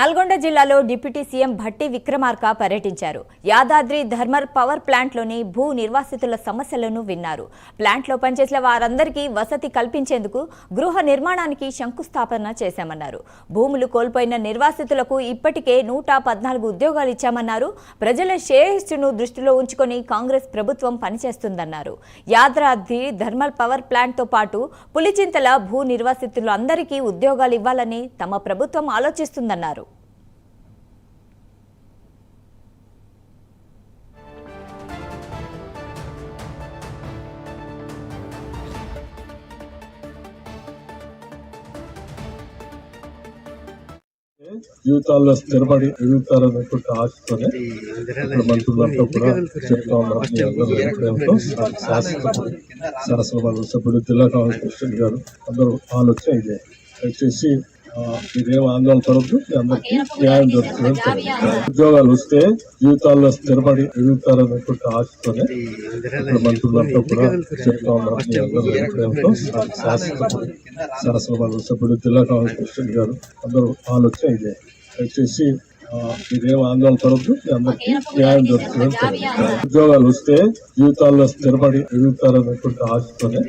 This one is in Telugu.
నల్గొండ జిల్లాలో డిప్యూటీ సీఎం భట్టి విక్రమార్క పర్యటించారు. యాదాద్రి ధర్మర్ పవర్ ప్లాంట్లోని భూ నిర్వాసితుల సమస్యలను విన్నారు. ప్లాంట్లో పనిచేసిన వారందరికీ వసతి కల్పించేందుకు గృహ నిర్మాణానికి శంకుస్థాపన చేశామన్నారు. భూములు కోల్పోయిన నిర్వాసితులకు ఇప్పటికే నూట పద్నాలుగు ఉద్యోగాలు ఇచ్చామన్నారు. ప్రజల శ్రేయస్సును దృష్టిలో ఉంచుకొని కాంగ్రెస్ ప్రభుత్వం పనిచేస్తుందన్నారు. యాదాద్రి ధర్మల్ పవర్ ప్లాంట్తో పాటు పులిచింతల భూ నిర్వాసితులు అందరికీ ఉద్యోగాలు ఇవ్వాలని తమ ప్రభుత్వం ఆలోచిస్తుందన్నారు. జీవితాల్లో స్థిరపడి ఎదుగుతారనేటువంటి ఆశతోనే ఇక్కడ మంత్రులంతా కూడా చెప్తా ప్రేమతో శాసనసభ్యుడు శాసనసభ సభ్యుడు జిల్లా కాంగ్రెస్ గారు అందరూ ఆలోచన ఇదే. దయచేసి మీరేం ఆందోళన పడద్దు అందరికీ న్యాయం దొరుకుతుంది ఉద్యోగాలు వస్తే జీవితాల్లో స్థిరపడి ఎదుగుతారనేటువంటి ఆశతోనే ఇక్కడ మంత్రులంతా కూడా చెప్తా ఉన్నారు. శాసనసభ సభ్యుడు జిల్లా కాంగ్రెస్ ప్రెసిడెంట్ గారు అందరూ ఆలోచన ఇదే. దయచేసి ఆ, మీరేం ఆందోళన పడద్దు అందరికీ న్యాయం దొరుకుతుంది ఉద్యోగాలు వస్తే జీవితాల్లో స్థిరపడి ఎదుగుతారనేటువంటి ఆశతోనే